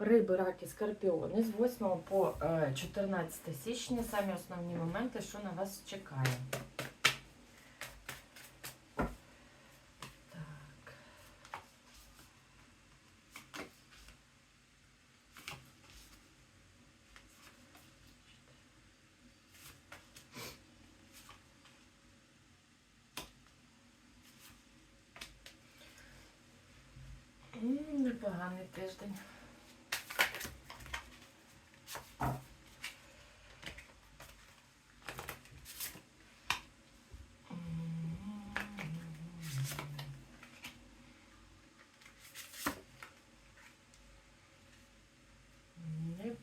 Риби, раки, скорпіони з 8 по е, 14 січня. Самі основні моменти, що на вас чекає. Так. Непоганий тиждень.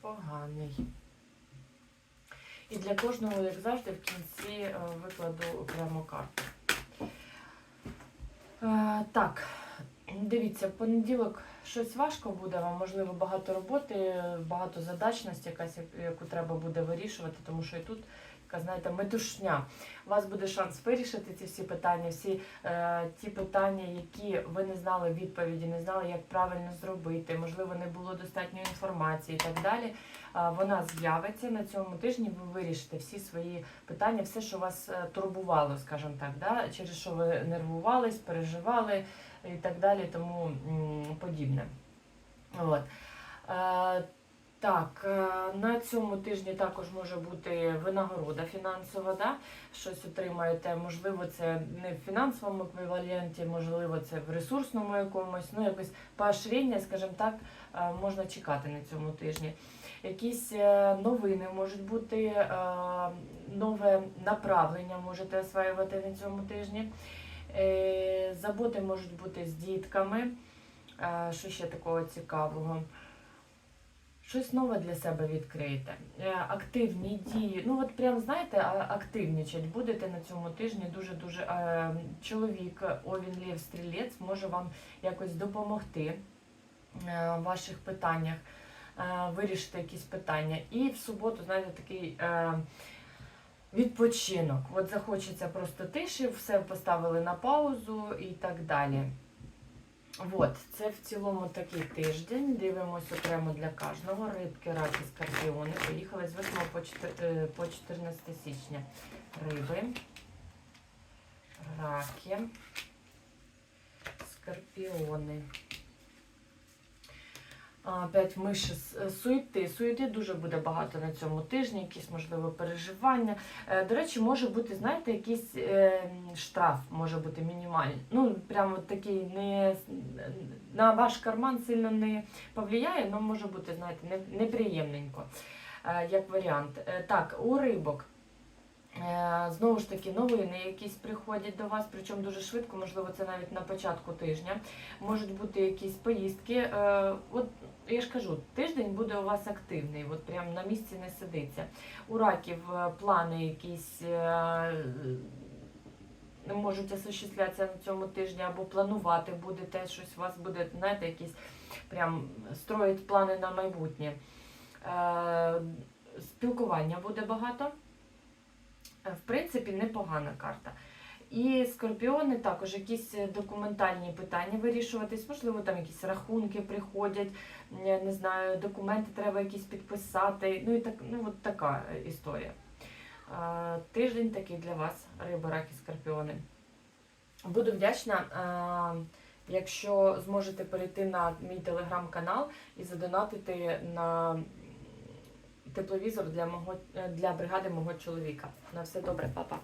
Непоганий. І для кожного, як завжди, в кінці е, викладу окрему карту. Е, так, дивіться, в понеділок щось важко буде вам, можливо, багато роботи, багато задачності, якась, яку треба буде вирішувати, тому що і тут така, знаєте, метушня. У вас буде шанс вирішити ці всі питання, всі е, ті питання, які ви не знали відповіді, не знали, як правильно зробити, можливо, не було достатньої інформації і так далі. А, Вона з'явиться на цьому тижні. Ви вирішите всі свої питання, все, що вас е, турбувало, скажімо так, да? через що ви нервувались, переживали і так далі, тому м, подібне. От. Е, так, е, на цьому тижні також може бути винагорода фінансова, да? щось отримаєте. Можливо, це не в фінансовому еквіваленті, можливо, це в ресурсному якомусь, ну якось поощрення, скажімо так, е, можна чекати на цьому тижні. Якісь е, новини можуть бути, нове направлення можете осваювати на цьому тижні. Заботи можуть бути з дітками. Що ще такого цікавого? Щось нове для себе відкриєте. Е, Активні дії. Ну, от прям знаєте, активнічать будете на цьому тижні. Дуже-дуже е, чоловік, Овін Лєв Стрілець, може вам якось допомогти е, в ваших питаннях, е, вирішити якісь питання. І в суботу, знаєте, такий. Відпочинок. От захочеться просто тиші, все поставили на паузу і так далі. От, це в цілому такий тиждень. Дивимось окремо для кожного. Рибки, раки, скорпіони. Поїхали з 8 по 4 по 14 січня. Риби, раки, скорпіони. Опять миші е, суєти. Суєти дуже буде багато на цьому тижні, якісь, можливо, переживання. Е, До речі, може бути, знаєте, якийсь е, штраф може бути мінімальний. Ну, прямо такий не на ваш карман сильно не повлияє, але може бути, знаєте, неприємненько, е, як варіант. Так, у рибок. Знову ж таки, новини якісь приходять до вас, причому дуже швидко, можливо, це навіть на початку тижня. Можуть бути якісь поїздки. От я ж кажу, тиждень буде у вас активний, от прям на місці не сидиться. У раків е, плани якісь е, не можуть осуществлятися на цьому тижні, або планувати будете щось, у вас буде, знаєте, якісь прям строїть плани на майбутнє. Е, Спілкування буде багато. Е, В принципі, непогана карта. І скорпіони також якісь е, документальні питання вирішуватись, можливо, там якісь рахунки приходять, не знаю, документи треба якісь підписати. Ну і так, ну от така е, історія. Е, Тиждень такий для вас, риби, раки, скорпіони. Буду вдячна, е, якщо зможете перейти на мій телеграм-канал і задонатити на тепловізор для мого для бригади мого чоловіка. На все добре, папа.